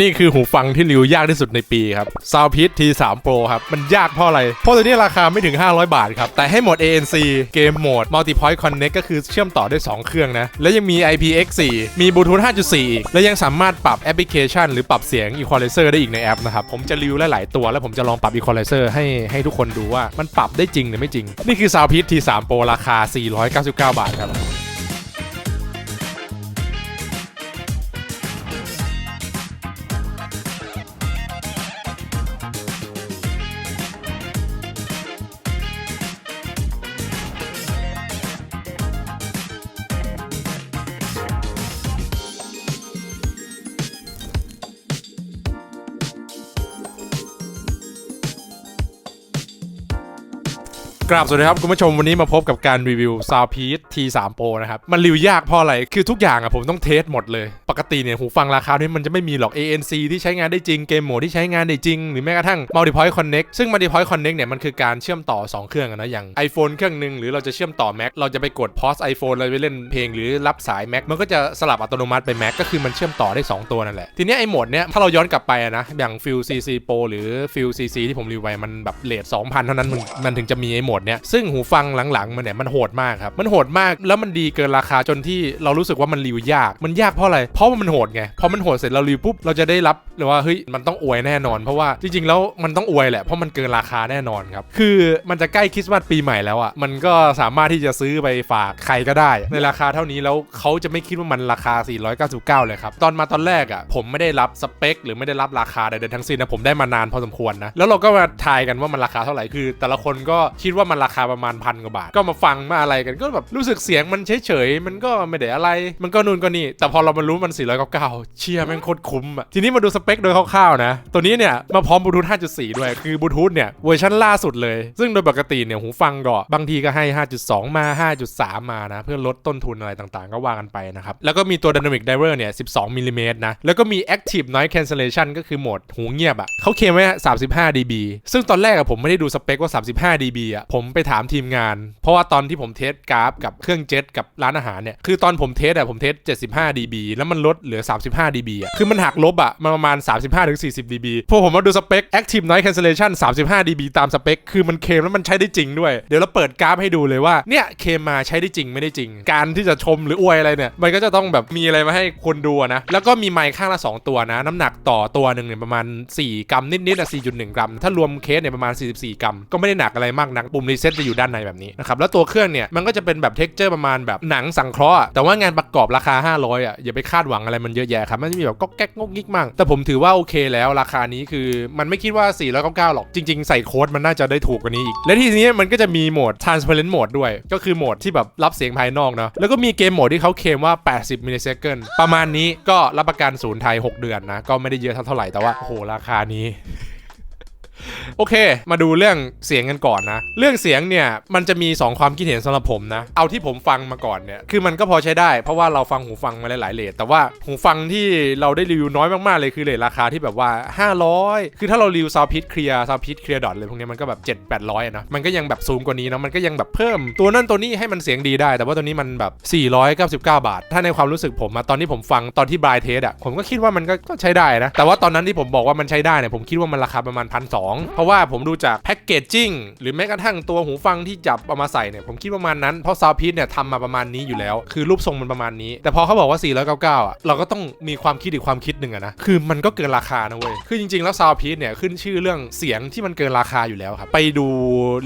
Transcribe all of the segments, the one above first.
นี่คือหูฟังที่ริวยากที่สุดในปีครับ Soundpeace T3 Pro ครับ มันยากเพราะอะไร เพราะตัวนี้ราคาไม่ถึง 500 บาทครับ แต่ให้โหมด ANC เกมโหมด Multipoint Connect ก็คือเชื่อมต่อได้ 2 เครื่องนะ แล้วยังมี IPX4 มี Bluetooth 5.4 อีก และยังสามารถปรับแอปพลิเคชัน หรือปรับเสียง Equalizer ได้อีกในแอปนะครับ ผมจะรีวิวหลาย ๆ ตัว แล้วผมจะลองปรับ Equalizer ให้ให้ทุกคนดูว่ามันปรับได้จริงหรือไม่จริง นี่คือ Soundpeace T3 Pro ราคา 499 บาทครับ กราบสวัสดีครับ คุณผู้ชมวันนี้มาพบกับการรีวิวซาวพีททีสามโปรนะครับ มันรีวิวยากเพราะอะไร คือทุกอย่างอะผมต้องเทสหมดเลย ปกติเนี่ยหูฟังราคานี้มันจะไม่มีหรอก ANC ที่ใช้งานได้จริงเกมโหมดที่ใช้งานได้จริง หรือแม้กระทั่ง Multipoint Connect ซึ่ง Multipoint Connect เนี่ยมันคือการเชื่อมต่อ 2 เครื่องนะอย่าง iPhone เครื่องหนึ่งหรือเราจะเชื่อมต่อ Mac เราจะไปกด pause iPhone เราไปเล่นเพลงหรือรับสาย Mac มันก็จะสลับอัตโนมัติไป Mac ก็คือมันเชื่อมต่อได้ 2 ตัวนั่นแหละทีนี้ไอ้โหมดเนี้ยถ้าเราย้อนกลับไปนะอย่าง Fuel CC Pro หรือ Fuel CC ที่ผมรีวิวมันแบบเลท2,000 เท่านั้นมันมันถึงจะมีไอ้โหมดเนี้ยซึ่งหูฟังหลังๆมันเนี่ยมันโหดมากครับมันโหดมากแล้วมันดีเกินราคาจนที่เรารู้สึกว่ามันรีวิวยากมันยากเพราะอะไรเพราะมันโหดไงพอมันโหดเสร็จเรารีปุ๊บเราจะได้รับหรือว่าเฮ้ยมันต้องอวยแน่นอน เพราะว่าจริงๆแล้วมันต้องอวยแหละเพราะมันเกินราคาแน่นอนครับคือมันจะใกล้คริสต์มาสปีใหม่แล้วอะมันก็สามารถที่จะซื้อไปฝากใครก็ได้ ในราคาเท่านี้แล้วเขาจะไม่คิดว่ามันราคา 499 เลยครับตอนมาตอนแรกอะผมไม่ได้รับสเปคหรือไม่ได้รับราคาใดๆทั้งสิ้นนะผมได้มานานพอสมควรนะแล้วเราก็มาทายกันว่ามันราคาเท่าไหร่คือ แต่ละคนก็คิดว่ามันราคาประมาณพันกว่าบาทก็มาฟังมาอะไรกันก็แบบรู้สึกเสียงมันเฉยๆมันก็ไม่ได้อะไร มันก็นู่นก็นี่ แต่พอเรามารู้มัน499 เชียร์แม่งโคตรคุ้มอะ ทีนี้มาดูสเปคโดยคร่าวๆนะ ตัวนี้เนี่ยมาพร้อมบลูทูธ5.4 ด้วย คือบลูทูธเนี่ยเวอร์ชันล่าสุดเลย ซึ่งโดยปกติเนี่ยหูฟังก็บางทีก็ให้ 5.2 มา 5.3 มานะ เพื่อลดต้นทุนอะไรต่างๆ ก็ว่ากันไปนะครับ แล้วก็มีตัว Dynamic Driver เนี่ย 12 มิลลิเมตรนะ แล้วก็มี Active Noise Cancellation ก็คือโหมดหูเงียบอะเขาเคลมไว้35 dB ซึ่งตอนแรกอะผมไม่ได้ดูสเปคว่า 35 dB อะผมไปถามทีมงาน เพราะว่าตอนที่ผมเทสกราฟกับเครื่องเจ็ตกับร้านอาหารเนี่ยคือตอนผมเทสอะผมเทส75 dB แล้วมันลดเหลือ 35 dB อะ คือมันหักลบอะมาประมาณ 35-40 dB พอผมมาดูสเปค Active Noise Cancellation 35 dB ตามสเปค คือมันเคมแล้วมันใช้ได้จริงด้วย เดี๋ยวเราเปิดกราฟให้ดูเลยว่า เนี่ยเคมมาใช้ได้จริงไม่ได้จริง การที่จะชมหรืออวยอะไรเนี่ย มันก็จะต้องแบบมีอะไรมาให้คนดูนะ แล้วก็มีไมค์ข้างละ 2 ตัวนะ น้ำหนักต่อตัวหนึ่งเนี่ยประมาณ 4 กรัมนิดๆอะ4.1 กรัม ถ้ารวมเคสเนี่ยประมาณ 44 กรัม ก็ไม่ได้หนักอะไรมากนัก ปุ่มรีเซ็ตจะอยู่ด้านในแบบนี้นะครับ แล้วตัวเครื่องเนี่ยมันก็จะเป็นแบบเท็กเจอร์ประมาณแบบหนังสังเคราะห์แต่ว่างานประกอบราคา 500อะอย่าไปคาดหวังอะไรมันเยอะแยะครับ มันจะมีแบบก็แก๊กงกงิกมั่งแต่ผมถือว่าโอเคแล้วราคานี้คือมันไม่คิดว่า 499 หรอก จริง ๆ ใส่โค้ดมันน่าจะได้ถูกกว่านี้อีก และที่นี้มันก็จะมีโหมด transparent mode ด้วย ก็คือโหมดที่แบบรับเสียงภายนอกเนาะ แล้วก็มีเกมโหมดที่เขาเคลมว่า 80มิลลิเซคันประมาณนี้ก็รับประกันศูนย์ไทย 6 เดือนนะ ก็ไม่ได้เยอะเท่าไหร่ แต่ว่า โอ้โห ราคานี้ โอเค มาดูเรื่องเสียงกันก่อนนะ เรื่องเสียงเนี่ยมันจะมี 2 ความคิดเห็นสำหรับผมนะ เอาที่ผมฟังมาก่อนเนี่ย คือมันก็พอใช้ได้ เพราะว่าเราฟังหูฟังมาหลายๆเลทแต่ว่าหูฟังที่เราได้รีวิวน้อยมากๆเลยคือเลทราคาที่แบบว่า 500 คือถ้าเรารีวิวซาวพิทเคลียร์ซาวพิทเคลียร์ดอทเลยพวกนี้มันก็แบบ7 800อะนะมันก็ยังแบบสูงกว่านี้เนาะมันก็ยังแบบเพิ่มตัวนั่นตัวนี้ให้มันเสียงดีได้ แต่ว่าตัวนี้มันแบบ 499 บาท ถ้าในความรู้สึกผมอะตอนที่ผมฟังตอนที่บรายเทสอะผมก็คิดว่ามันก็ใช้ได้นะแต่ว่าตอนนั้นที่ผมบอกว่ามันใช้ได้เนี่ยผมคิดว่ามันราคาประมาณพันสเพราะว่าผมดูจากแพ็กเกจจิ้งหรือแม้กระทั่งตัวหูฟังที่จับเอามาใส่เนี่ยผมคิดประมาณนั้นเพราะซาวพีทเนี่ยทำมาประมาณนี้อยู่แล้ว คือรูปทรงมันประมาณนี้ แต่พอเขาบอกว่า 499อะเราก็ต้องมีความคิดอีกความคิดหนึ่งอะนะคือมันก็เกินราคานะเว้ยคือจริงๆแล้วซาวพีทเนี่ยขึ้นชื่อเรื่องเสียงที่มันเกินราคาอยู่แล้วครับไปดู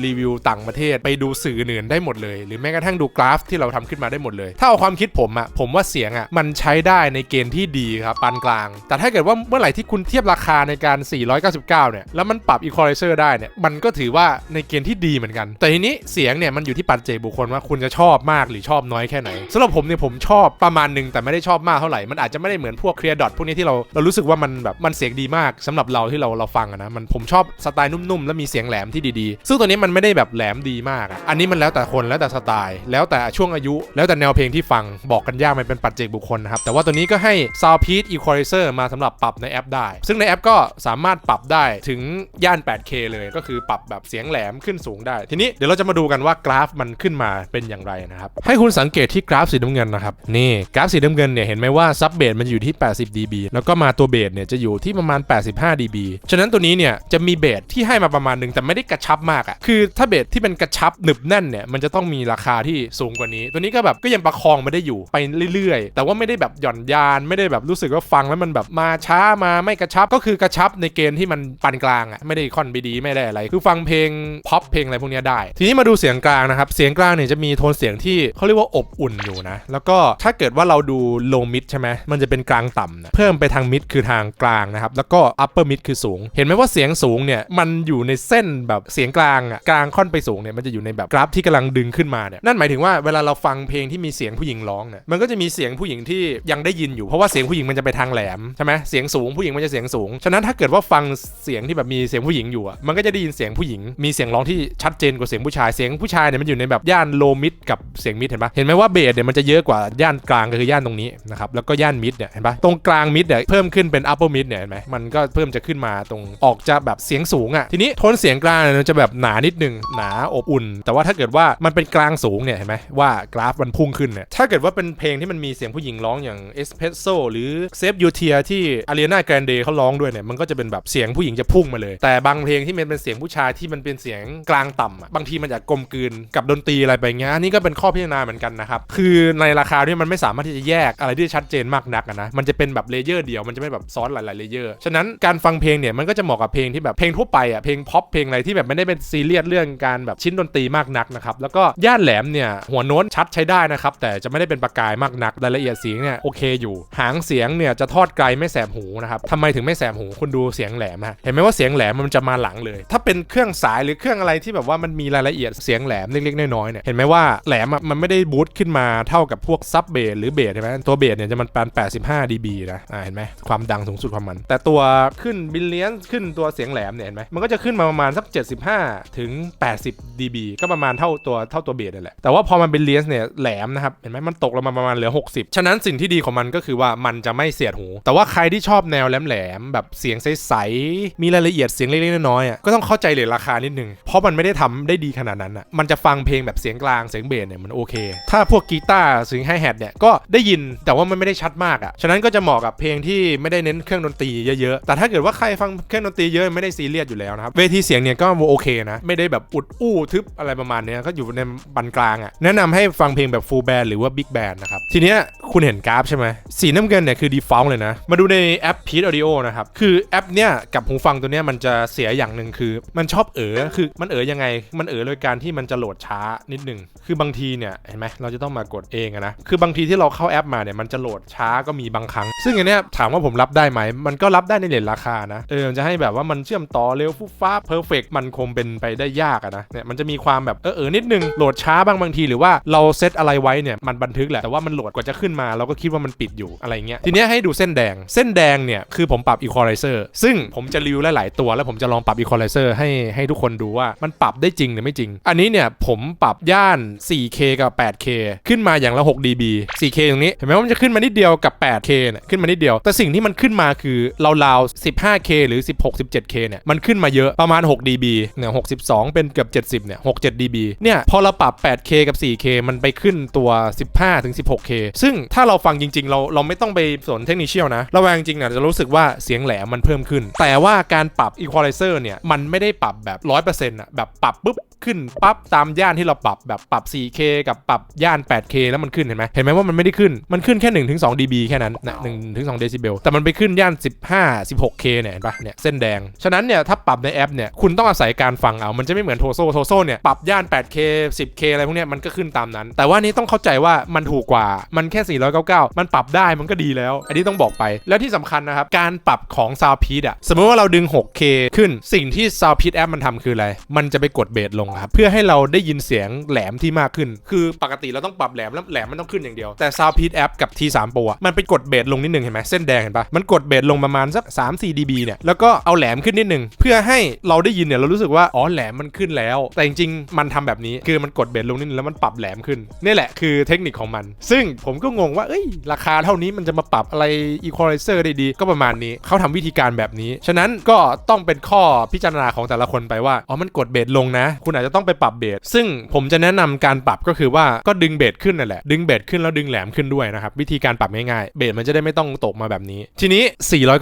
รีวิวต่างประเทศ ไปดูสื่ออื่นได้หมดเลย หรือแม้กระทั่งดูกราฟที่เราทำขึ้นมาได้หมดเลย ถ้าเอาความคิดผมอะผมว่าเสียงอะมันใช้ได้ในเกณฑ์ที่ดีครับปานกลาง แต่ถ้าเกิดว่าเมื่อไหร่ที่คุณเทียบราคาในการ 499 เนี่ยแล้วมันปรับ equalizer ได้เนี่ยมันก็ถือว่าในเกณฑ์ที่ดีเหมือนกัน แต่ทีนี้เสียงเนี่ยมันอยู่ที่ปัจเจกบุคคลว่าคุณจะชอบมากหรือชอบน้อยแค่ไหนสำหรับผมเนี่ยผมชอบประมาณหนึ่งแต่ไม่ได้ชอบมากเท่าไหร่มันอาจจะไม่ได้เหมือนพวกเคลียร์ดอทพวกนี้ที่เราเรารู้สึกว่ามันแบบมันเสียงดีมากสำหรับเราที่เราเราฟังอะนะมันผมชอบสไตล์นุ่มๆและมีเสียงแหลมที่ดีๆ ซึ่งตัวนี้มันไม่ได้แบบแหลมดีมากอันนี้มันแล้วแต่คนแล้วแต่สไตล์ แล้วแต่ช่วงอายุ แล้วแต่แนวเพลงที่ฟังบอกกันยากมันเป็นปัจเจกบุคคลนะครับแต่ว่าตัวนี้ก็ให้ Soundpeace Equalizer มาสำหรับปรับในแอปได้ ซึ่งในแอปก็สามารถปรับได้ถึงย่าน 8K เลยก็คือปรับแบบเสียงแหลมขึ้นสูงได้ ทีนี้เดี๋ยวเราจะมาดูกันว่ากราฟมันขึ้นมาเป็นอย่างไรนะครับ ให้คุณสังเกตที่กราฟสีน้ำเงินนะครับ นี่กราฟสีน้ำเงินเนี่ยเห็นไหมว่าซับเบสมันอยู่ที่ 80 dB แล้วก็มาตัวเบสเนี่ยจะอยู่ที่ประมาณ 85 dB ฉะนั้นตัวนี้เนี่ยจะมีเบสที่ให้มาประมาณหนึ่งแต่ไม่ได้กระชับมากอะ่ะคือถ้าเบสที่เป็นกระชับหนึบแน่นเนี่ยมันจะต้องมีราคาที่สูงกว่านี้ ตัวนี้ก็แบบก็ยังประคองมาได้อยู่ไปเรื่อยๆ แต่ว่าไม่ได้แบบหย่อนยานไม่ได้แบบรู้สึกว่าฟังแล้วมันแบบมาช้ามาไม่กระชับก็คือกระชับในเกณฑ์ที่มันปานกลางอะ่ะไม่ได้ค่อนไปดีไม่ได้อะไร คือฟังเพลงพ็อปเพลงอะไรพวกนี้ได้ ทีนี้มาดูเสียงกลางนะครับ เสียงกลางเนี่ยจะมีโทนเสียงที่เขาเรียกว่าอบอุ่นอยู่นะ แล้วก็ถ้าเกิดว่าเราดูโลมิดใช่ไหมมันจะเป็นกลางต่ำนะเพิ่มไปทางมิดคือทางกลางนะครับ แล้วก็อัปเปอร์มิดคือสูง เห็นไหมว่าเสียงสูงเนี่ยมันอยู่ในเส้นแบบเสียงกลางอะกลางค่อนไปสูงเนี่ยมันจะอยู่ในแบบกราฟที่กำลังดึงขึ้นมาเนี่ยนั่นหมายถึงว่าเวลาเราฟังเพลงที่มีเสียงผู้หญิงร้องเนี่ยมันก็จะมีเสียงผู้หญิงที่ยังได้ยินอยู่เพราะว่าเสียงผู้หญิงมันจะไปทางแหลมใช่ไหมเสียงสูงผู้หญิงมันจะเสียงสูงฉะนั้นถ้าเกิดว่าฟังเสียงที่แบบมีเสียงผู้หญิงอยู่อะมันก็จะได้ยินเสียงผู้หญิง มีเสียงร้องที่ชัดเจนกว่าเสียงผู้ชายเสียงผู้ชายเนี่ยมันอยู่ในแบบย่านโลมิดกับเสียงมิดเห็นปะเห็นไหมว่าเบสเนี่ยมันจะเยอะกว่าย่านกลางก็คือย่านตรงนี้นะครับแล้วก็ย่านมิดเนี่ยเห็นปะตรงกลางมิดเนี่ยเพิ่มขึ้นเป็นอัปเปอร์มิดเนี่ยเห็นไหมมันก็เพิ่มจะขึ้นมาตรงออกจะแบบเสียงสูงอะทีนี้โทนเสียงกลางเนี่ยจะแบบหนานิดนึงหนาอบอุ่น แต่ว่าถ้าเกิดว่ามันเป็นกลางสูงเนี่ยเห็นไหมว่ากราฟมันพุ่งขึ้นเนี่ยถ้าเกิดว่าเป็นเพลงที่มันมีเสียงผู้หญิงร้องอย่าง Espresso หรือ Save You Tear ที่ Ariana Grande เขาร้องด้วยเนี่ยมันก็จะเป็นแบบเสียงผู้หญิงจะพุ่งมาเลยแต่บางเพลงที่มันเป็นเสียงผู้ชายที่มันเป็นเสียงกลางต่ำอะบางทีมันจะกลมกลืนกับดนตรีอะไรไปเงี้ยอันนี้ก็เป็นข้อพิจารณาเหมือนกันนะครับ คือในราคาเนี่ยมันไม่สามารถที่จะแยกอะไรที่ชัดเจนมากนักนะมันจะเป็นแบบเลเยอร์เดียวมันจะไม่แบบซ้อนหลายๆเลเยอร์ฉะนั้นการฟังเพลงเนี่ยมันก็จะเหมาะกับเพลงที่แบบเพลงทั่วไปอะเพลงพ็อปเพลงอะไรที่แบบไม่ได้เป็นซีเรียสเรื่องการแบบชิ้นดนตรีมากนักนะครับแล้วก็ย่านแหลมเนี่ยหัวโน้ตชัดใช้ได้นะครับแต่จะไม่ได้เป็นประกายมากนักรายละเอียดเสียงเนี่ยโอเคอยู่ หางเสียงเนี่ยจะทอดไกลไม่แสบหูนะครับทำไมถึงไม่แสบหูคุณดูเสียงแหลมฮะเห็นไหมว่าเสียงแหลมมันจะมาหลังเลย ถ้าเป็นเครื่องสายหรือเครื่องอะไรที่แบบว่ามันมีรายละเอียดเสียงแหลมเล็กๆน้อยๆเนี่ยเห็นไหมว่าแหลมอะมันไม่ได้บูตขึ้นมาเท่ากับพวกซับเบสหรือเบสใช่ไหมตัวเบสเนี่ยจะมันปาน85 dB นะอ่าเห็นไหมความดังสูงสุดของมัน แต่ตัวขึ้นบิลเลียนขึ้นตัวเสียงแหลมเนี่ยเห็นไหมมันก็จะขึ้นมาประมาณสัก 75 ถึง 80 dB ก็ประมาณเท่าตัวเท่าตัวเบสนั่นแหละแต่ว่าพอมันบิลเลียนเนี่ยแหลมนะครับเห็นไหมมันตกลงมาประมาณเหลือ 60 ฉะนั้นสิ่งที่ดีของมันก็คือว่ามันจะไม่เสียดหู แต่ว่าใครที่ชอบแนวแหลมๆแบบเสียงใสๆมีรายละเอียดเสียงเล็กๆน้อยๆอะก็ต้องเข้าใจเลยราคานิดนึงเพราะมันไม่ได้ทำได้ดีขนาดนั้นอะมันจะฟังเพลงแบบเสียงกลางเสียงเบสเนี่ยมันโอเค ถ้าพวกกีตาร์เสียงไฮแฮทเนี่ยก็ได้ยินแต่ว่ามันไม่ได้ชัดมากอะฉะนั้นก็จะเหมาะกับเพลงที่ไม่ได้เน้นเครื่องดนตรีเยอะๆแต่ถ้าเกิดว่าใครฟังเครื่องดนตรีเยอะไม่ได้ซีเรียสอยู่แล้วนะครับเวทีเสียงเนี่ยก็โอเคนะ ไม่ได้แบบอุดอู้ทึบอะไรประมาณเนี้ยก็อยู่ในบันกลางอะแนะนำให้ฟังเพลงแบบฟูลแบนหรือว่าบิ๊กแบนนะครับทีเนี้ยคุณเห็นกราฟใช่ไหมสีน้ำเงินเนี่ยคือ default เลยนะมาดูในแอป p e a t Audio นะครับคือแอปเนี้ยกับหูฟังตัวเนี้ยมันจะเสียอย่างหนึ่งคือ มันชอบเอ๋อคือมันเอ๋อยังไง มันเอ๋อโดยการที่มันจะโหลดช้านิดหนึ่งคือบางทีเนี่ยเห็นไหมเราจะต้องมากดเองนะคือบางทีที่เราเข้าแอปมาเนี่ยมันจะโหลดช้าก็มีบางครั้ง ซึ่งอันเนี้ยถามว่าผมรับได้ไหมมันก็รับได้ในเลทราคานะเออจะให้แบบว่ามันเชื่อมต่อเร็วฟุบฟ้าเพอร์เฟกมันคงเป็นไปได้ยากนะเนี่ยมันจะมีความแบบเออเออนิดนึงโหลดช้าบางบางทีหรือว่าเราเซตอะไรไว้เนี่ยมันบันทึกแหละแต่ว่ามันโหลดกว่าจะขึ้นมาเราก็คิดว่ามันปิดอยู่อะไรเงี้ยทีเนี้ยให้ดูเส้นแดง เส้นแดงเนี่ยคือผมปรับ equalizer ซึ่งผมจะรีวิวหลายๆตัวแล้วผมจะลองปรับ equalizer ให้ให้ทุกคนดูว่ามันปรับได้จริงหรือไม่จริง อันนี้เนี่ยผมปรับย่าน 4K กับ 8K ขึ้นมาอย่างละ 6 dB 4K ตรงนี้ เห็นไหมว่ามันจะขึ้นมานิดเดียวกับ 8K เนี่ยขึ้นมานิดเดียว แต่สิ่งที่มันขึ้นมาคือราวๆ 15K หรือ 16 17K เนี่ยมันขึ้นมาเยอะประมาณ 6 dB เนี่ย62 เป็นเกือบ70เนี่ย6 7 dB เนี่ยพอเราปรับ 8K กับ 4K มันไปขึ้นตัว 15ถึง 16K ซึ่งถ้าเราฟังจริง ๆ เราเราไม่ต้องไปสนเทคนิคเชียลนะเราแวงจริงเนี่ยจะรู้สึกว่าเสียงแหลมมันเพิ่มขึ้น แต่ว่าการปรับคอไลเซอร์เนี่ยมันไม่ได้ปรับแบบ 100%อะแบบปรับปุ๊บ ขึ้นปั๊บตามย่านที่เราปรับแบบปรับ 4K กับปรับย่าน 8K แล้วมันขึ้นเห็นไหมเห็นไหมว่ามันไม่ได้ขึ้นมันขึ้นแค่1ถึง2 dB แค่นั้นนะ1ถึง2เดซิเบลแต่มันไปขึ้นย่าน 15 16K เนี่ยเห็นปะเนี่ยเส้นแดง ฉะนั้นเนี่ยถ้าปรับในแอปเนี่ยคุณต้องอาศัยการฟังเอา มันจะไม่เหมือนโทโซโทโซเนี่ยปรับย่าน 8K 10K อะไรพวกเนี้ยมันก็ขึ้นตามนั้น แต่ว่านี้ต้องเข้าใจว่ามันถูกกว่ามันแค่ 499 มันปรับได้มันก็ดีแล้ว อันนี้ต้องบอกไป แล้วที่สำคัญนะครับการปรับของ Soundpeak อะสมมติว่าเราดึง 6K ขึ้นสิ่งที่ Soundpeak แอปมันทำคืออะไร มันจะไปกดเบสลงครับเพื่อให้เราได้ยินเสียงแหลมที่มากขึ้น คือปกติเราต้องปรับแหลมแล้วแหลมมันต้องขึ้นอย่างเดียว แต่ Soundpeak App กับ T3 Pro อะมันไปกดเบสลงนิดนึงเห็นไหมเส้นแดงเห็นปะมันกดเบสลงประมาณสัก3-4 dB เนี่ยแล้วก็เอาแหลมขึ้นนิดนึงเพื่อให้เราได้ยินเนี่ยเรารู้สึกว่าอ๋อแหลมมันขึ้นแล้ว แต่จริงๆมันทำแบบนี้คือมันกดเบสลงนิดนึงแล้วมันปรับแหลมขึ้นนี่แหละคือเทคนิคของมัน ซึ่งผมก็งงว่าเอ้ยราคาเท่านี้มันจะมาปรับอะไร equalizer ได้ดีก็ประมาณนี้เขาทำวิธีการแบบนี้ ฉะนั้นก็ต้องเป็นข้อพิจารณาของแต่ละคนไปว่าอ๋อมันกดเบสลงนะคุณอาจจะต้องไปปรับเบสซึ่งผมจะแนะนำการปรับก็คือว่าก็ดึงเบสขึ้นนั่นแหละ ดึงเบสขึ้นแล้วดึงแหลมขึ้นด้วยนะครับ วิธีการปรับง่ายๆเบสมันจะได้ไม่ต้องตกมาแบบนี้ ทีนี้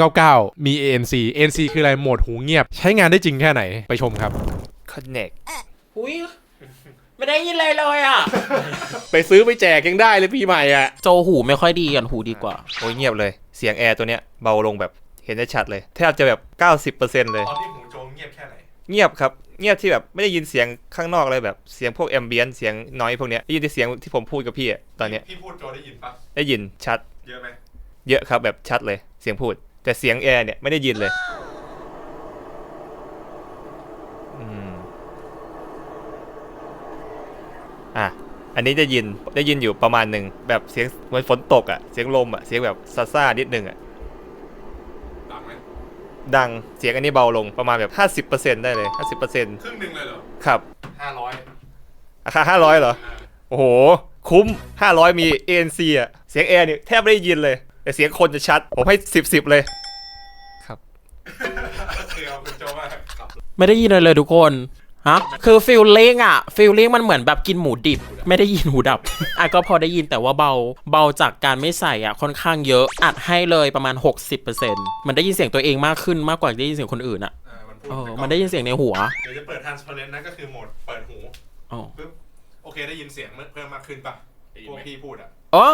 499 มี ANC ANC คืออะไรโหมดหูเงียบ ใช้งานได้จริงแค่ไหนไปชมครับ Connect อุ้ยไม่ได้ยินเลยเลยอะ ไปซื้อไปแจกยังได้เลยพี่ใหม่อะ โจหูไม่ค่อยดีกันหูดีกว่า โอ้ยเงียบเลย เสียงแอร์ตัวเนี้ยเบาลงแบบเห็นได้ชัดเลย แทบจะแบบ 90%เลยตอนที่หูโจงเงียบแค่ไหน เงียบครับ เงียบที่แบบไม่ได้ยินเสียงข้างนอกเลยแบบเสียงพวกแอมเบียนเสียงน้อยพวกเนี้ยได้ยินแต่เสียงที่ผมพูดกับพี่อะตอนเนี้ยพี่พูดโจได้ยินปะได้ยินชัด เยอะไหมเยอะครับแบบชัดเลยเสียงพูด แต่เสียงแอร์เนี่ยไม่ได้ยินเลยอืมอะอันนี้ได้ยินได้ยินอยู่ประมาณหนึ่งแบบเสียงเหมือนฝนตกอะเสียงลมอะเสียงแบบซาซ่านิดนึงอะดังไหม ดังเสียงอันนี้เบาลงประมาณแบบ 50%ได้เลย 50%ครึ่งหนึ่งเลยเหรอครับห้าร้อยราคา500เหรอ โอ้โห คุ้ม 500 มี ANC อะ เสียงแอร์นี่แทบไม่ได้ยินเลย แต่เสียงคนจะชัด ผมให้ 10 10 เลย ครับ คือเอาคุณโจว่าไม่ได้ยินเลยเลยทุกคน ฮะคือฟิลลิ่งอะฟิลลิ่งมันเหมือนแบบกินหมูดิบ ไม่ได้ยินหูดับ อะก็พอได้ยินแต่ว่าเบาเบาจากการไม่ใส่อะค่อนข้างเยอะอัดให้เลยประมาณ 60%มันได้ยินเสียงตัวเองมากขึ้นมากกว่าได้ยินเสียงคนอื่นอะมันพูดเออมันได้ยินเสียงในหัวเดี๋ยวจะเปิด transparent นะก็คือโหมดเปิดหูอ๋อ ปึ๊บโอเคได้ยินเสียงเพิ่มมากขึ้นปะพวกพี่พูดอะโอ้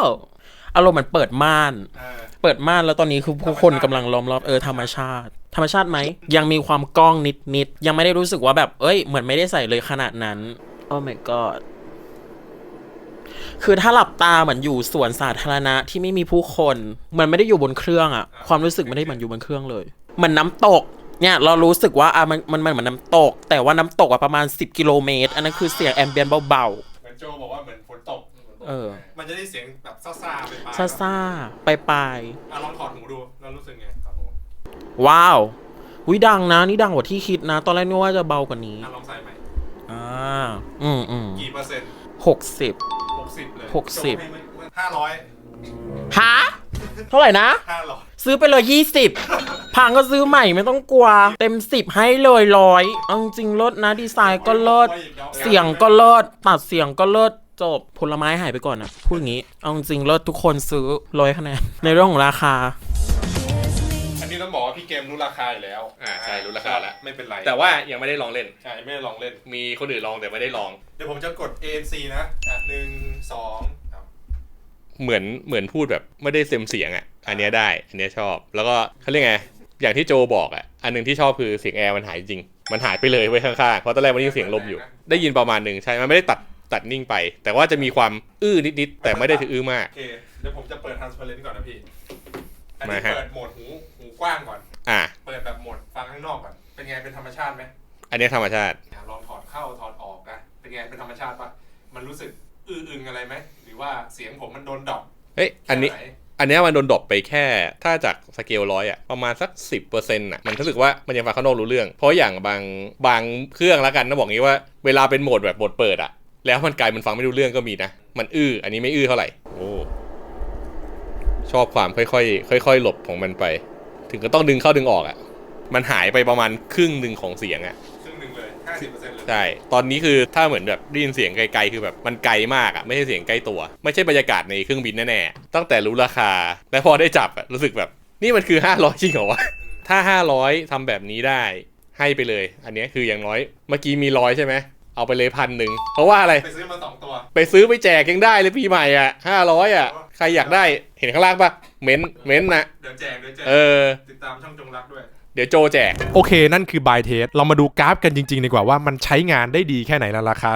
อารมณ์เหมือนเปิดม่าน เออ เปิดม่านแล้วตอนนี้คือผู้คนกำลังล้อมรอบเออธรรมชาติ ธรรมชาติไหม ยังมีความก้องนิดนิดๆยังไม่ได้รู้สึกว่าแบบ เอ้ย เหมือนไม่ได้ใส่เลยขนาดนั้น โอ้ my god คือถ้าหลับตาเหมือนอยู่สวนสาธารณะที่ไม่มีผู้คนมันไม่ได้อยู่บนเครื่องอะความรู้สึกไม่ได้เหมือนอยู่บนเครื่องเลยเหมือนน้ำตกเนี่ยเรารู้สึกว่าอะมันมันมันเหมือนน้ำตก แต่ว่าน้ำตกอะประมาณ 10 กิโลเมตร อันนั้นคือเสียงแอมเบียนเบาเหมือนโจบอกว่าเหมือนฝนตกเออ มันจะได้เสียงแบบซ่าๆไปปลายๆซ่าซ่าๆปลายปลายอะลองถอดหูดูแล้วรู้สึกไงถอดหูๆ ว้าววิดังนะ นี่ดังกว่าที่คิดนะ ตอนแรกนึกว่าจะเบากว่านี้ อะลองใส่ใหม่อ่า อืมอืมกี่เปอร์เซ็นต์หกสิบ หกสิบเลยหกสิบ ห้าร้อยฮะเท่าไหร่นะ ห้าร้อยซื้อไปเลยยี่สิบพังก็ซื้อใหม่ไม่ต้องกลัว เต็มสิบให้เลยร้อยเอาจริงๆลดนะ ดีไซน์ก็เลิศเสียงก็เลิศตัดเสียงก็เลิศจบผลไม้หายไปก่อนนะพูดอย่างนี้ เอาจริงๆเลิศทุกคนซื้อร้อยคะแนนในเรื่องของราคาอั นนี้ต้องบอกว่าพี่เกมรู้ราคาอยู่แล้วอ่าใช่รู้ราคาแล้ว ไม่เป็นไรแต่ว่ายังไม่ได้ลองเล่น ใช่ไม่ได้ลองเล่น มีคนอื่นลองแต่ไม่ได้ลอง เดี๋ยวผมจะกด ANC นะอะหนึ่งสองครับเหมือนเหมือนพูดแบบไม่ได้เต็มเสียงอะ อันเนี้ยได้ อันเนี้ยชอบ แล้วก็เขาเรียกไง อย่างที่โจบอกอะ อันหนึ่งที่ชอบคือเสียงแอร์มันหายจริง มันหายไปเลยไว้ข้างๆ เพราะตอนแรกมันได้ยินเสียงลมอยู่ ได้ยินประมาณหนึ่งใช่ มันไม่ได้ตัดตัดนิ่งไป แต่ว่าจะมีความอื้อนิดๆ แต่ไม่ได้ถึงอื้อมาก โอเค เดี๋ยวผมจะเปิด transparent ก่อนนะพี่ อันนี้มาฮะ เปิดโหมดหูหู กว้างก่อน อะ เปิดแบบโหมดฟังข้างนอกก่อน เป็นไงเป็นธรรมชาติไหมอันเนี้ยธรรมชาติอะลองถอดเข้าถอดออกนะ เป็นไงเป็นธรรมชาติปะมันรู้สึกอื้ออึงอะไรไหม หรือว่าเสียงผมมันโดนดรอปเฮ้ย อันนี้แค่ไหอันเนี้ยมันโดนดรอปไปแค่ ถ้าจากสเกลร้อยอะประมาณสัก 10%อะมันรู้สึกว่ามันยังฟังข้างนอกรู้เรื่อง เพราะอย่างบางบางเครื่องแล้วกันนะบอกงี้ว่าเวลาเป็นโหมดแบบโหมดเปิดอะแล้วมันกลายมันฟังไม่รู้เรื่องก็มีนะ มันอื้อ อันนี้ไม่อื้อเท่าไหร่ โอ้ ชอบความค่อยๆ ค่อย ๆ หลบของมันไป ถึงก็ต้องดึงเข้าดึงออกอะ มันหายไปประมาณครึ่งหนึ่งของเสียงอะครึ่งหนึ่งเลยห้าสิบเปอร์เซ็นต์เลย ใช่ ตอนนี้คือถ้าเหมือนแบบได้ยินเสียงไกลๆ คือแบบมันไกลมากอะไม่ใช่เสียงใกล้ตัว ไม่ใช่บรรยากาศในเครื่องบินแน่ๆ ตั้งแต่รู้ราคา และพอได้จับอะรู้สึกแบบ นี่มันคือ500จริงเหรอวะ ถ้า500ทำแบบนี้ได้ ให้ไปเลย อันเนี้ยคืออย่างน้อย เมื่อกี้มีร้อยใช่ไหมเอาไปเลยพันหนึ่ง เพราะว่าอะไร ไปซื้อมาสองตัว ไปซื้อไปแจกยังได้เลยปีใหม่อะ500อะ ใครอยากได้ เห็นข้างล่างปะ เม้นต์เม้นต์นะเดี๋ยวแจกเดี๋ยวแจกเออ ติดตามช่องจงรักด้วย เดี๋ยวโจแจก โอเค นั่นคือบายเทสเรามาดูกราฟกันจริงๆ ดีกว่าว่ามันใช้งานได้ดีแค่ไหนในราคา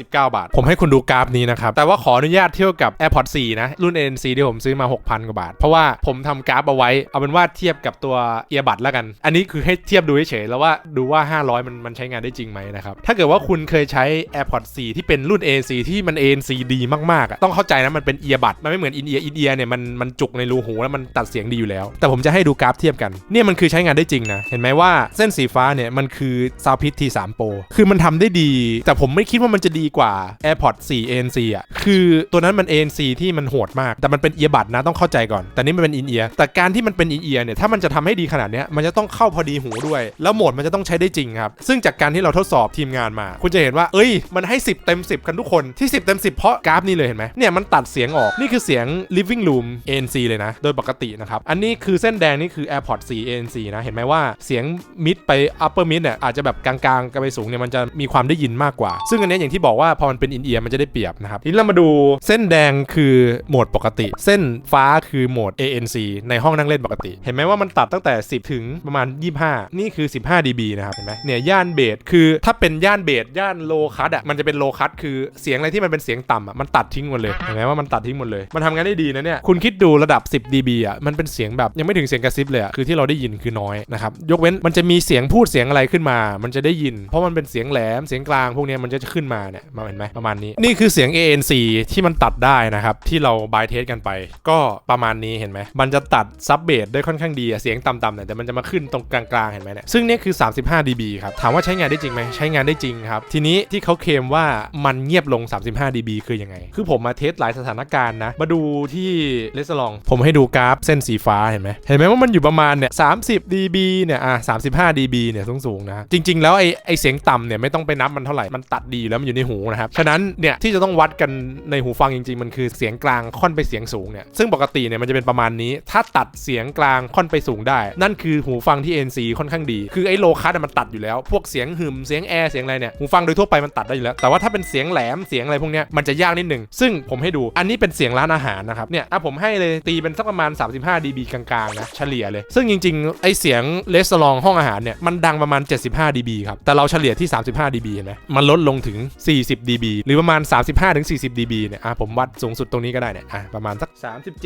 499 บาท ผมให้คุณดูกราฟนี้นะครับ แต่ว่าขออนุญาตเทียบกับ AirPods 4 นะ รุ่น ANC ที่ผมซื้อมา 6,000 กว่าบาท เพราะว่าผมทำกราฟเอาไว้ เอาเป็นว่าเทียบกับตัวเอียบัดแล้วกัน อันนี้คือให้เทียบดูเฉยๆแล้วว่าดูว่า 500 มันมันใช้งานได้จริงไหมนะครับ ถ้าเกิดว่าคุณเคยใช้ AirPods 4 ที่เป็นรุ่น ANC ที่มัน ANC ดีมากๆ ต้องเข้าใจนะมันเป็นเอียบัดมันไม่เหมือนอินเอียอินเอียเนี่ยมันมันจุกในรูหูแล้วมันตัดเสียงดีอยู่แล้ว แต่ผมจะให้ดูกราฟเทียบกันเนี่ยมันคือใช้งานได้จริงนะ เห็นไหมว่าเส้นสีฟ้าเนี่ยมันคือ Soundpit T3 Pro คือมันทำได้ดี แต่ผมไม่คิดว่ามันจะดีกว่า AirPods 4 ANC อะ คือตัวนั้นมัน ANC ที่มันโหดมาก แต่มันเป็นเอียบัดนะต้องเข้าใจก่อน แต่นี่มันเป็นอินเอียแต่การที่มันเป็นอินเอียเนี่ยถ้ามันจะทำให้ดีขนาดเนี้ยมันจะต้องเข้าพอดีหูด้วย แล้วโหมดมันจะต้องใช้ได้จริงครับ ซึ่งจากการที่เราทดสอบทีมงานมา คุณจะเห็นว่า เอ้ย มันให้ 10 เต็ม 10 กันทุกคนที่ 10 เต็ม 10 เพราะกราฟนี่เลยเห็นไหมเนี่ยมันตัดเสียงออกนี่คือเสียง living room ANC เลยนะ โดยปกตินะครับอันนี้คือเส้นแดงนี่คือ AirPods 4 ANC นะเห็นไหมว่าเสียง mid ไป upper mid เนี่ยอาจจะแบบกลางๆกันไปสูงเนี่ยมันจะมีความได้ยินมากกว่า ซึ่งอันนี้อย่างที่บอกว่าพอมันเป็น in ear มันจะได้เปรียบนะครับทีนี้เรามาดูเส้นแดงคือโหมดปกติ เส้นฟ้าคือโหมด ANC ในห้องนั่งเล่นปกติ เห็นไหมว่ามันตัดตั้งแต่ 10 ถึงประมาณ 25 นี่คือ 15 dB นะครับเห็นไหมเนี่ยย่านเบสคือถ้าเป็นย่านเบสย่านโลคัตอะมันจะเป็นโลคัตคือเสียงอะไรที่มันเป็นเสียงต่ำอะมันตัดทิ้งหมดเลยเห็นไหมว่ามันตัดทิ้งหมดเลย มันทำงานได้ดีนะเนี่ยคุณคิดดูระดับ 10 dB อะมันเป็นเสียงแบบยังไม่ถึงเสียงกระซิบเลยอะคือที่เราได้ยินคือน้อยนะครับยกเว้นมันจะมีเสียงพูดเสียงอะไรขึ้นมา มันจะได้ยิน เพราะมันเป็นเสียงแหลมเสียงกลางพวกนี้มันจะขึ้นมาเนี่ยมาเห็นไหมประมาณนี้ นี่คือเสียง ANC ที่มันตัดได้นะครับที่เราบายเทสกันไป ก็ประมาณนี้เห็นไหมมันจะตัดซับเบสได้ค่อนข้างดีเสียงต่ำๆเนี่ยแต่มันจะมาขึ้นตรงกลางๆเห็นไหมเนี่ยซึ่งนี่คือ 35 dB ครับถามว่าใช้งานได้จริงไหมใช้งานได้จริงครับทีนี้ที่เขาเคลมว่ามันเงียบลง 35 dB คือยังไง คือผมมาเทสหลายสถานการณ์นะ มาดูที่เลสลอง ผมให้ดูกราฟเส้นสีฟ้าเห็นไหมเห็นไหมว่ามันอยู่ประมาณเนี่ย30 dB เนี่ยอะ35 dB เนี่ยสูงๆนะจริง ๆ แล้วไอ้ไอ้เสียงต่ำเนี่ยไม่ต้องไปนับมันเท่าไหร่มันตัดดีแล้วมันอยู่ในหูนะครับฉะนั้นเนี่ยที่จะต้องวัดกันในหูฟังจริง ๆ มันคือเสียงกลางค่อนไปเสียงสูงเนี่ยซึ่งปกติเนี่ยมันจะเป็นประมาณนี้ ถ้าตัดเสียงกลางค่อนไปสูงได้ นั่นคือหูฟังที่ NC ค่อนข้างดี คือไอ้โลคัสมันตัดอยู่แล้ว พวกเสียงหึมเสียงแอร์เสียงอะไรเนี่ยหูฟังโดยทั่วไปมันตัดได้อยู่แล้ว แต่ว่าถ้าเป็นเสียงแหลมเสียงอะไรพวกเนี้ยมันจะยากนิดหนึ่งซึ่งผมให้ดูอันนี้เป็นเสียงร้านอาหารนะครับเนี่ยอะผมให้เลยตีเป็นสักประมาณ 35 dB กลางๆนะเฉลี่ยเลย ซึ่งจริงๆไอ้เสียงเลสลองห้องอาหารเนี่ยมันดังประมาณ 75 dB ครับ แต่เราเฉลี่ยที่ 35 dB เห็นไหมมันลดลงถึง 40 dB หรือประมาณ 35ถึง40 dB เนี่ยอะผมวัดสูงสุดตรงนี้ก็ได้เนี่ยอะประมาณสัก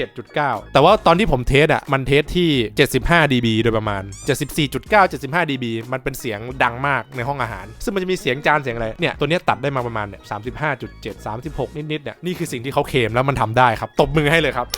37.9 แต่ว่าตอนที่ผมเทสอะมันเทสที่ 75 dB โดยประมาณ 74.9 75 dB มันเป็นเสียงดังมากในห้องอาหาร ซึ่งมันจะมีเสียงจานเสียงอะไรเนี่ยตัวเนี้ยตัดได้มาประมาณเนี่ย35.7 36 นิดๆเนี่ยนี่คือสิ่งที่เขาเคมแล้วมันทำได้ครับตบมือให้เลยครับ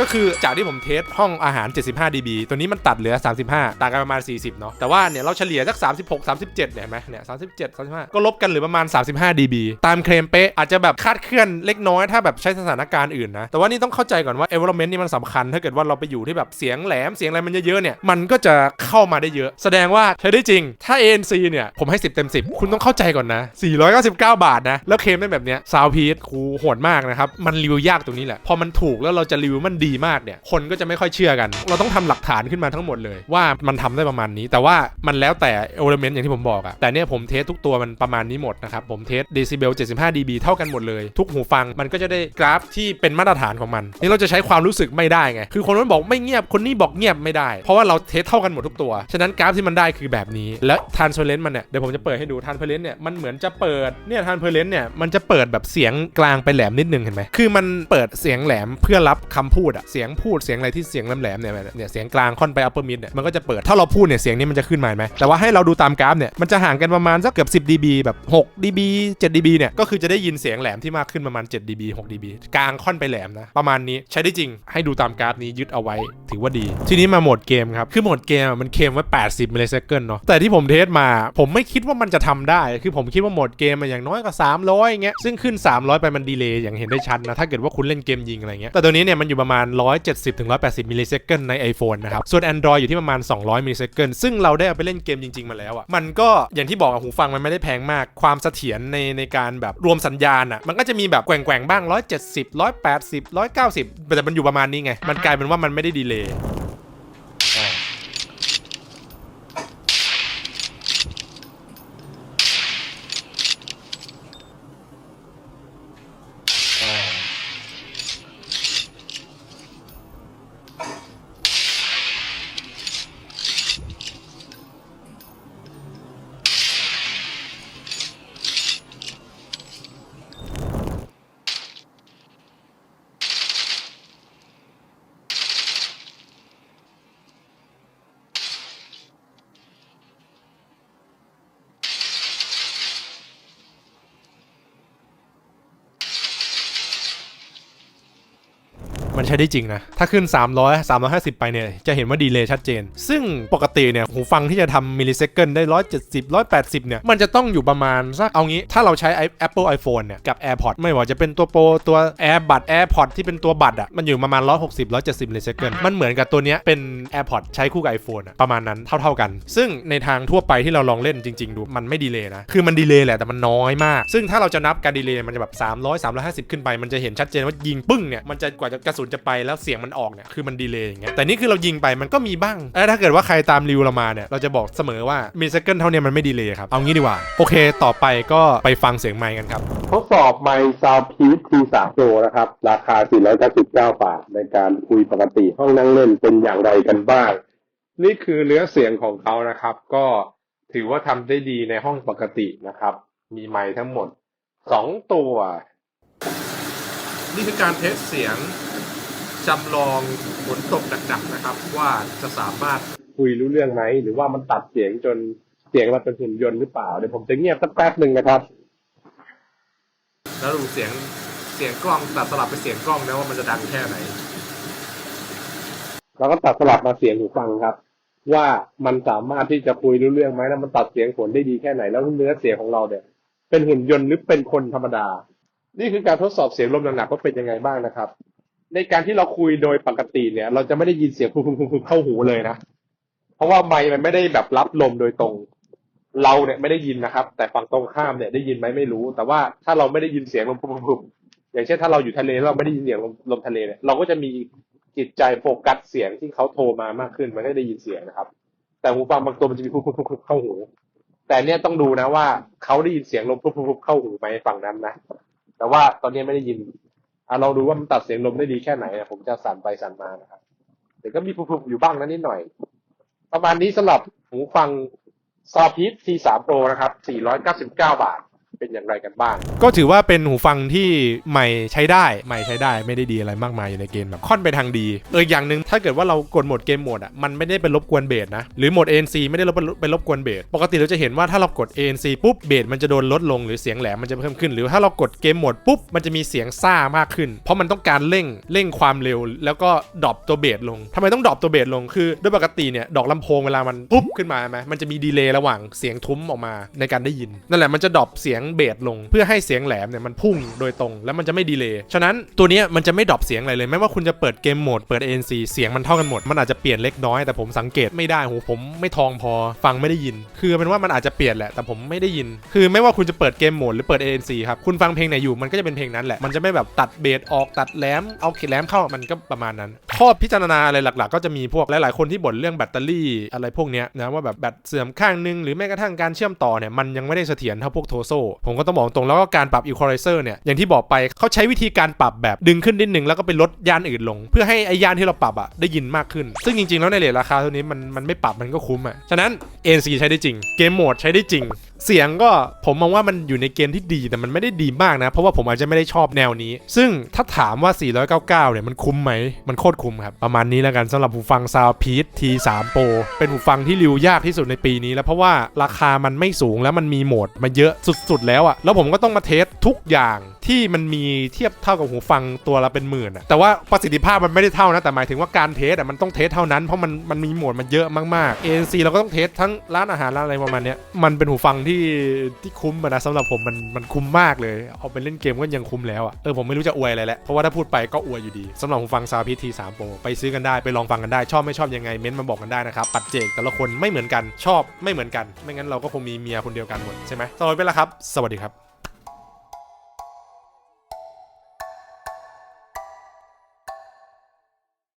ก็คือจากที่ผมเทสห้องอาหาร 75 dB ตัวนี้มันตัดเหลือ 35ต่างกันประมาณ 40 เนาะแต่ว่าเนี่ยเราเฉลี่ยสัก 36 37เนี่ยเห็นไหมเนี่ย37 35 ก็ลบกันเหลือประมาณ 35 dB ตามเคลมเป๊ะอาจจะแบบคาดเคลื่อนเล็กน้อยถ้าแบบใช้สถานการณ์อื่นนะแต่ว่านี่ต้องเข้าใจก่อนว่า environment นี่มันสำคัญ ถ้าเกิดว่าเราไปอยู่ที่แบบเสียงแหลมเสียงอะไรมันเยอะๆเนี่ยมันก็จะเข้ามาได้เยอะ แสดงว่าใช้ได้จริงถ้า ANC เนี่ยผมให้ 10 เต็ม 10 คุณต้องเข้าใจก่อนนะ 499 บาทนะแล้วเคลมได้แบบเนี้ยซาวพีทครูโหดมากนะครับมันรีวิวยากตรงนี้แหละพอมันถูกแล้วเราจะรีวิวมันดีมากเนี่ยคนก็จะไม่ค่อยเชื่อกัน เราต้องทำหลักฐานขึ้นมาทั้งหมดเลยว่ามันทำได้ประมาณนี้ แต่ว่ามันแล้วแต่เอลเมนต์อย่างที่ผมบอกอะแต่เนี่ยผมเทสทุกตัวมันประมาณนี้หมดนะครับ ผมเทสเดซิเบล75 dB เท่ากันหมดเลย ทุกหูฟังมันก็จะได้กราฟที่เป็นมาตรฐานของมัน นี่เราจะใช้ความรู้สึกไม่ได้ไง คือคนนั้นบอกไม่เงียบคนนี้บอกเงียบไม่ได้ เพราะว่าเราเทสเท่ากันหมดทุกตัว ฉะนั้นกราฟที่มันได้คือแบบนี้ แล้วทานโซเลนมันเนี่ยเดี๋ยวผมจะเปิดให้ดูทานเพลนเนี่ยมันเหมือนจะเปิดเนี่ยทานเพลนเนี่ยมันจะเปิดแบบเสียงกลางไปแหลมนิดนึงเห็นไหมคือมันเปิดเสียงแหลมเพื่อรับคำพูดอะเสียงพูดเสียงอะไรที่เสียงแหลมๆเนี่ยเนี่ยเสียงกลางค่อนไป upper mid เนี่ยมันก็จะเปิด ถ้าเราพูดเนี่ยเสียงนี้มันจะขึ้นมาไหมแต่ว่าให้เราดูตามกราฟเนี่ยมันจะห่างกันประมาณสักเกือบ10 dB แบบ6 dB 7 dB เนี่ยก็คือจะได้ยินเสียงแหลมที่มากขึ้นประมาณ7 dB 6 dB กลางค่อนไปแหลมนะประมาณนี้ใช้ได้จริงให้ดูตามกราฟนี้ยึดเอาไว้ ถือว่าดี ทีนี้มาโหมดเกมครับคือโหมดเกมมันเคมไว้ 80มิลลิเซคันเนาะแต่ที่ผมเทสมา ผมไม่คิดว่ามันจะทำได้ คือผมคิดว่าโหมดเกมมันอย่างน้อยก็ 300อย่างเงี้ยซึ่งขึ้น 300 ไปมันดีเลย์อย่างเห็นได้ชัดนะถ้าเกิดว่าคุณเล่นเกมยิงอะไรเงี้ยแต่ตัวนี้เนี่ยมันอยู่ประมาณ 170ถึง180มิลลิเซคันใน iPhone นะครับส่วน Android อยู่ที่ประมาณ200มิลลิเซคันซึ่งเราได้เอาไปเล่นเกมจริง ๆ มาแล้วอะมันก็อย่างที่บอกอะหูฟังมันไม่ได้แพงมาก ความเสถียรในในการแบบรวมสัญญาณอะมันก็จะมีแบบแกว่งๆบ้าง 170 180 190 แต่มันอยู่ประมาณนี้ไง มันกลายเป็นว่ามันไม่ได้ดีเลย์ มันใช้ได้จริงนะ ถ้าขึ้น 300 350 ไปเนี่ย จะเห็นว่าดีเลย์ชัดเจน ซึ่งปกติเนี่ย หูฟังที่จะทำมิลลิเซคันได้ 170 180 เนี่ย มันจะต้องอยู่ประมาณสักเอางี้ ถ้าเราใช้ Apple iPhone เนี่ย กับ AirPods ไม่ว่าจะเป็นตัวโปรตัว AirBud AirPod ที่เป็นตัวบัตรอะมันอยู่ประมาณ 160 170มิลลิเซคันมันเหมือนกับตัวเนี้ยเป็น AirPod ใช้คู่กับ iPhone อะประมาณนั้นเท่า ๆกัน ซึ่งในทางทั่วไปที่เราลองเล่นจริง ๆ ดูมันไม่ดีเลย์นะคือมันดีเลย์แหละแต่มันน้อยมาก ซึ่งถ้าเราจะนับการดีเลย์มันจะแบบ300 350 ขึ้นไปมันจะเห็นชัดเจนว่ายิงปึ้งเนี่ยมันจะกว่าจะกระสุนจะไปแล้วเสียงมันออกเนี่ยคือมันดีเลย์อย่างเงี้ยแต่นี่คือเรายิงไปมันก็มีบ้างเอ้ยถ้าเกิดว่าใครตามรีวิวเรามาเนี่ยเราจะบอกเสมอว่ามิลลิเซคันเท่าเนี้ยมันไม่ดีเลย์ครับเอางี้ดีกว่าโอเค ต่อไปก็ไปฟังเสียงไมค์กันครับทดสอบไมค์ซาวพีท T3 Pro นะครับ ราคา 499 บาทในการคุยปกติห้องนั่งเล่นเป็นอย่างไรกันบ้าง นี่คือเนื้อเสียงของเขานะครับ ก็ถือว่าทำได้ดีในห้องปกตินะครับ มีไมค์ทั้งหมด 2 ตัว นี่คือการเทสเสียง จำลองฝนตกดักๆนะครับ ว่าจะสามารถคุยรู้เรื่องไหม หรือว่ามันตัดเสียงจนเสียงมันเป็นหุ่นยนต์หรือเปล่า เดี๋ยวผมจะเงียบสักแป๊บหนึ่งนะครับ แล้วดูเสียงเสียงกล้องตัดสลับไปเสียงกล้องนะว่ามันจะดังแค่ไหนเราก็ตัดสลับมาเสียงหูฟังครับ ว่ามันสามารถที่จะคุยรู้เรื่องไหมแล้วมันตัดเสียงผลได้ดีแค่ไหน แล้วเนื้อเสียงของเราเนี่ย เป็นหุ่นยนต์หรือเป็นคนธรรมดา นี่คือการทดสอบเสียงลมหนักๆว่าเป็นยังไงบ้างนะครับ ในการที่เราคุยโดยปกติเนี่ย เราจะไม่ได้ยินเสียงพุ่งๆๆๆเข้าหูเลยนะ เพราะว่าไมค์มันไม่ได้แบบรับลมโดยตรง เราเนี่ยไม่ได้ยินนะครับ แต่ฝั่งตรงข้ามเนี่ยได้ยินไหมไม่รู้ แต่ว่าถ้าเราไม่ได้ยินเสียงลมพุ่งๆอย่างเช่นถ้าเราอยู่ทะเลเราไม่ได้ยินเสียงลมลมทะเลเนี่ยเราก็จะมีจิตใจโฟกัสเสียงที่เขาโทรมามากขึ้นมันก็ได้ยินเสียงนะครับ แต่หูฟังบางตัวมันจะมีพุบๆๆเข้าหู แต่เนี่ยต้องดูนะว่าเขาได้ยินเสียงลมพุบๆๆเข้าหูไหมฝั่งนั้นนะแต่ว่าตอนนี้ไม่ได้ยิน อะลองดูว่ามันตัดเสียงลมได้ดีแค่ไหนนะผมจะสั่นไปสั่นมานะครับแต่ก็มีพุบๆอยู่บ้างนะนิดหน่อย ประมาณนี้สำหรับหูฟังซอพีท T3 Pro นะครับ 499 บาท เป็นอย่างไรกันบ้าง ก็ถือว่าเป็นหูฟังที่ใหม่ใช้ได้ใหม่ใช้ได้ไม่ได้ดีอะไรมากมายอยู่ในเกณฑ์แบบค่อนไปทางดี เอออย่างหนึ่งถ้าเกิดว่าเรากดโหมดเกมโหมดอะมันไม่ได้เป็นรบกวนเบสนะหรือโหมด ANC ไม่ได้รบเป็นรบกวนเบสปกติเราจะเห็นว่าถ้าเรากด ANC ปุ๊บเบสมันจะโดนลดลงหรือเสียงแหลมมันจะเพิ่มขึ้น หรือถ้าเรากดเกมโหมดปุ๊บมันจะมีเสียงซ่ามากขึ้น เพราะมันต้องการเร่งเร่งความเร็ว แล้วก็ดรอปตัวเบสลงทำไมต้องดรอปตัวเบสลงคือโดยปกติเนี่ยดอกลำโพงเวลามันปุ๊บขึ้นมาไหมมันจะมีดีเลย์ระหว่างเสียงทุ้มออกมาในการได้ยินนั่นแหละมันจะดรอปเสียงเบสลง เพื่อให้เสียงแหลมเนี่ยมันพุ่งโดยตรงแล้วมันจะไม่ดีเลย์ฉะนั้นตัวนี้มันจะไม่ดรอปเสียงอะไรเลยไม่ว่าคุณจะเปิดเกมโหมดเปิด ANC เสียงมันเท่ากันหมด มันอาจจะเปลี่ยนเล็กน้อยแต่ผมสังเกตไม่ได้หูผมไม่ทองพอฟังไม่ได้ยิน คือเป็นว่ามันอาจจะเปลี่ยนแหละแต่ผมไม่ได้ยิน คือไม่ว่าคุณจะเปิดเกมโหมดหรือเปิด ANC ครับคุณฟังเพลงไหนอยู่มันก็จะเป็นเพลงนั้นแหละมันจะไม่แบบตัดเบสออกตัดแหลมเอาเขตแหลมเข้ามันก็ประมาณนั้น ข้อพิจารณาอะไรหลัก ๆ ก็จะมีพวกหลายๆคนที่บ่นเรื่องแบตเตอรี่อะไรพวกเนี้ยนะว่าแบบแบตเสื่อมข้างนึงหรือแม้กระทั่งการเชื่อมต่อเนี่ยมันยังไม่ได้เสถียรเท่าพวกโทโซผมก็ต้องบอกตรงแล้วก็การปรับอีควอไลเซอร์เนี่ยอย่างที่บอกไปเขาใช้วิธีการปรับแบบดึงขึ้นนิดนึงแล้วก็ไปลดยานอื่นลง เพื่อให้ไอยานที่เราปรับอะได้ยินมากขึ้น ซึ่งจริงๆแล้วในเรทราคาเท่านี้มันมันไม่ปรับมันก็คุ้มอะฉะนั้น ANC ใช้ได้จริงเกมโหมดใช้ได้จริง เสียงก็ผมมองว่ามันอยู่ในเกณฑ์ที่ดีแต่มันไม่ได้ดีมากนะ เพราะว่าผมอาจจะไม่ได้ชอบแนวนี้ ซึ่งถ้าถามว่า 499 เนี่ยมันคุ้มไหม มันโคตรคุ้มครับ ประมาณนี้แล้วกันสำหรับหูฟัง Soundpeace T3 Pro เป็นหูฟังที่ริวยากที่สุดในปีนี้ แล้วเพราะว่าราคามันไม่สูงแล้วมันมีโหมดมาเยอะสุดๆ แล้วอะแล้วผมก็ต้องมาเทสทุกอย่างที่มันมีเทียบเท่ากับหูฟังตัวละเป็นหมื่นอะแต่ว่าประสิทธิภาพมันไม่ได้เท่านะแต่หมายถึงว่าการเทสอะมันต้องเทสเท่านั้นเพราะมันมันมีโหมดมันเยอะมากๆ ANC เราก็ต้องเทสทั้งร้านอาหารร้านอะไรประมาณเนี้ยมันเป็นหูฟังทีที่คุ้มอะนะสำหรับผมมันมันคุ้มมากเลย เอาไปเล่นเกมก็ยังคุ้มแล้วอะเออผมไม่รู้จะอวยอะไรแล้วเพราะว่าถ้าพูดไปก็อวยอยู่ดีสำหรับหูฟัง Soundpeace T3 Pro ไปซื้อกันได้ไปลองฟังกันได้ชอบไม่ชอบยังไงเม้นต์มาบอกกันได้นะครับปัจเจกแต่ละคนไม่เหมือนกันชอบไม่เหมือนกัน ไม่งั้นเราก็คงมีเมียคนเดียวกันหมดใช่ไหมสวัสดีไปแล้วครับ สวัสดีครับ